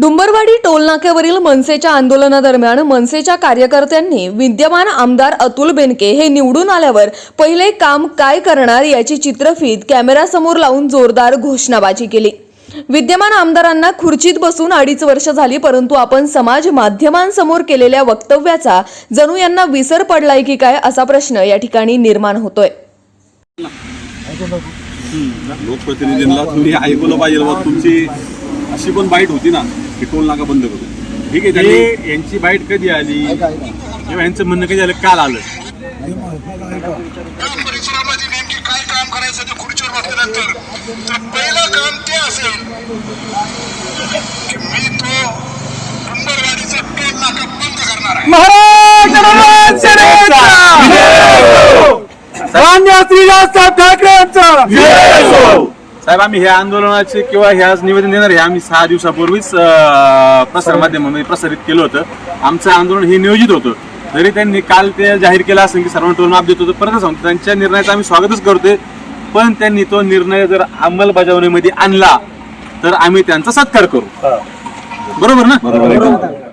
डुंबरवाडी टोलनाक्यावरील मनसेच्या आंदोलनादरम्यान मनसेच्या कार्यकर्त्यांनी विद्यमान आमदार अतुल बेनके हे निवडून आल्यावर पहिले काम काय करणार याची चित्रफीत कॅमेरासमोर लावून जोरदार घोषणाबाजी केली. विद्यमान आमदारांना खुर्चीत बसून अडीच वर्ष झाली परंतु आपण समाज माध्यमांसमोर केलेल्या वक्तव्याचा जणू यांना विसर पडलाय की काय असा प्रश्न या ठिकाणी निर्माण होतोय. लोकप्रतिनिधींना तुम्ही ऐकलं पाहिजे तुमची अशी पण बाईट होती ना. की टोल नाका बंद करू ठीक आहे त्यांनी यांची बाईट कधी आली? किंवा यांचं म्हणणं कधी आलं? काल आलं. या परिसरामध्ये नेमकी काय काम करायचं ते खुर्चीवर बसल्यानंतर तर पहिलं काम ते असेल की मी तो टोल नाका बंद करणार आहे. साहेब आम्ही ह्या आंदोलनाचे किंवा ह्या निवेदन देणार हे आम्ही सहा दिवसापूर्वीच अं, प्रसार माध्यमामध्ये प्रसारित केलं होतं. आमचं आंदोलन हे नियोजित होतं. जरी त्यांनी काल ते जाहीर केलं असेल की सर्वांना टोल माफ देत होतं परत सांगतो. त्यांच्या निर्णयाचं आम्ही स्वागतच करतोय. पण त्यांनी तो निर्णय जर अंमलबजावणीमध्ये आणला तर आम्ही त्यांचा सत्कार करू. बरोबर ना?